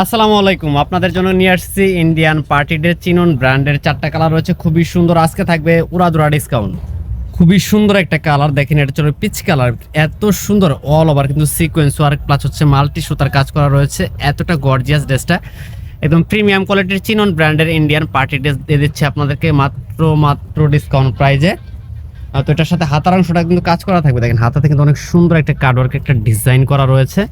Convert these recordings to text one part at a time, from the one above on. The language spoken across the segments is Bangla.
আসসালামু আলাইকুম। আপনাদের জন্য নিয়ে আসছি ইন্ডিয়ান পার্টিদের চিনন ব্র্যান্ডের চারটা কালার রয়েছে। খুবই সুন্দর আজকে থাকবে উড়াদুরা ডিসকাউন্ট খুবই সুন্দর একটা কালার দেখেন, এটা চলো পিচ কালার এত সুন্দর অল ওভার কিন্তু সিকোয়েন্স ওয়ার্ক প্লাস হচ্ছে মাল্টি সুতার কাজ করা রয়েছে। এতটা গর্জিয়াস ড্রেসটা একদম প্রিমিয়াম কোয়ালিটির চিনন ব্র্যান্ডের ইন্ডিয়ান পার্টি ড্রেস দিয়ে দিচ্ছে আপনাদেরকে মাত্র মাত্র ডিসকাউন্ট প্রাইজে তো এটার সাথে হাতার অংশটা কিন্তু কাজ করা থাকবে। দেখেন, হাতাতে কিন্তু অনেক সুন্দর একটা কার্ডওয়ার্ক একটা ডিজাইন করা রয়েছে।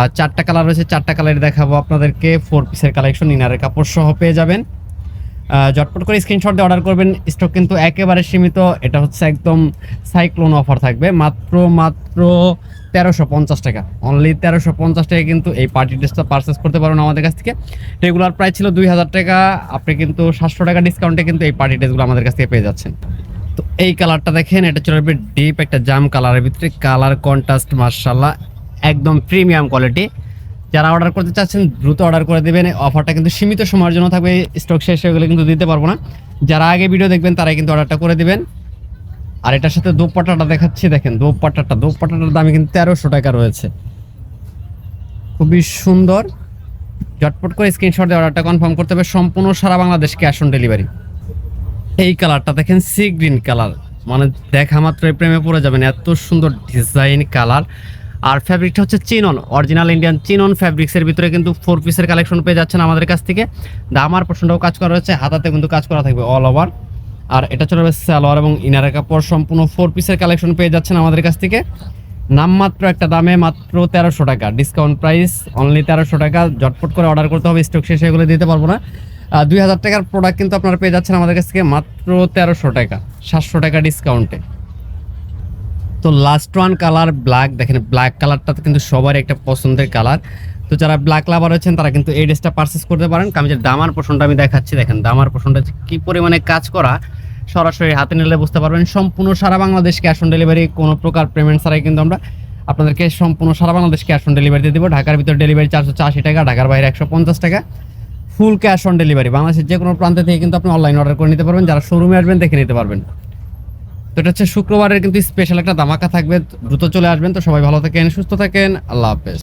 আর চারটা কালার রয়েছে, চারটা কালার দেখাবো আপনাদেরকে। ফোর পিসের কালেকশন ইনারের কাপড় সহ পেয়ে যাবেন। ঝটপট করে স্ক্রিনশট দিয়ে অর্ডার করবেন। স্টক কিন্তু একেবারে সীমিত। এটা হচ্ছে একদম সাইক্লোন অফার থাকবে। মাত্র মাত্র তেরোশো পঞ্চাশ টাকা। অনলি তেরোশো পঞ্চাশ টাকা কিন্তু এই পার্টি ড্রেসটা পারচেস করতে পারবেন আমাদের কাছ থেকে। রেগুলার প্রাইস ছিল দুই হাজার টাকা। আপনি কিন্তু সাতশো টাকা ডিসকাউন্টে কিন্তু এই পার্টি ড্রেসগুলো আমাদের কাছ থেকে পেয়ে যাচ্ছেন। তো এই কালারটা দেখেন, এটা চলে ডিপ একটা জাম কালারের ভিতরে। কালার কন্ট্রাস্ট মার্শাল্লাহ একদম প্রিমিয়াম কোয়ালিটি যারা অর্ডার করতে চাচ্ছেন, দ্রুত অর্ডার করে দেবেন। অফারটা কিন্তু সীমিত সময়ের জন্য থাকবে। স্টক শেষ হয়ে গেলে কিন্তু দিতে পারব না। যারা আগে ভিডিও দেখবেন, তারাই কিন্তু অর্ডারটা করে দেবেন। আর এটার সাথে দোপাট্টাটা দেখাচ্ছি, দেখেন দোপাট্টাটা। দোপাট্টাটার দামে কিন্তু তেরোশো টাকা রয়েছে। খুবই সুন্দর। ঝটপট করে স্ক্রিনশট দিয়ে অর্ডারটা কনফার্ম করতে হবে। সম্পূর্ণ সারা বাংলাদেশ ক্যাশ অন ডেলিভারি এই কালারটা দেখেন সি গ্রিন কালার মানে দেখা মাত্রই প্রেমে পড়ে যাবেন। এত সুন্দর ডিজাইন কালার আর ফ্যাব্রিকটা হচ্ছে চিনন অরিজিনাল ইন্ডিয়ান চিনন ফ্যাব্রিক্সের ভিতরে কিন্তু ফোর পিসের কালেকশন পেয়ে যাচ্ছেন আমাদের কাছ থেকে। দামার পোর্শনটাও কাজ করা রয়েছে, হাতাতে কিন্তু কাজ করা থাকবে অল ওভার আর এটা চলে সালোয়ার এবং ইনারের কাপড়, সম্পূর্ণ ফোর পিসের কালেকশন পেয়ে যাচ্ছেন আমাদের কাছ থেকে। নামমাত্র একটা দামে মাত্র তেরোশো টাকা ডিসকাউন্ট প্রাইস অনলি তেরোশো টাকা। ঝটপট করে অর্ডার করতে হবে স্টক শেষে এগুলো দিতে পারব না। দুই হাজার টাকার প্রোডাক্ট কিন্তু আপনারা পেয়ে যাচ্ছেন আমাদের কাছ থেকে মাত্র তেরোশো টাকা, সাতশো টাকা ডিসকাউন্টে তো লাস্ট ওয়ান কালার ব্ল্যাক দেখেন ব্ল্যাক কালারটা কিন্তু সবার একটা পছন্দের কালার তো যারা ব্ল্যাক লাভার আছেন, তারা কিন্তু এই ড্রেসটা পারচেস করতে পারেন। যে দামার পোষণটা আমি দেখাচ্ছি, দেখেন দামার পোষণটা কি পরিমাণে কাজ করা, সরাসরি হাতে নিলে বুঝতে পারবেন। সম্পূর্ণ সারা বাংলাদেশ ক্যাশ অন ডেলিভারি কোনো প্রকার পেমেন্ট ছাড়াই কিন্তু আমরা আপনাদেরকে সম্পূর্ণ সারা বাংলাদেশ ক্যাশ অন ডেলিভারি দিয়ে দেবো। ঢাকার ভিতর ডেলিভারি চারশো আশি টাকা, ঢাকার বাইরে একশো পঞ্চাশ টাকা। ফুল ক্যাশ অন ডেলিভারি বাংলাদেশের যে কোনো প্রান্ত থেকে কিন্তু আপনি অনলাইন অর্ডার করে নিতে পারবেন। যারা শোরুমে আসবেন, দেখে নিতে পারবেন। এটা হচ্ছে শুক্রবারের কিন্তু স্পেশাল একটা ধামাকা থাকবে। দ্রুত চলে আসবেন তো সবাই ভালো থাকেন, সুস্থ থাকেন, আল্লাহ হাফেজ।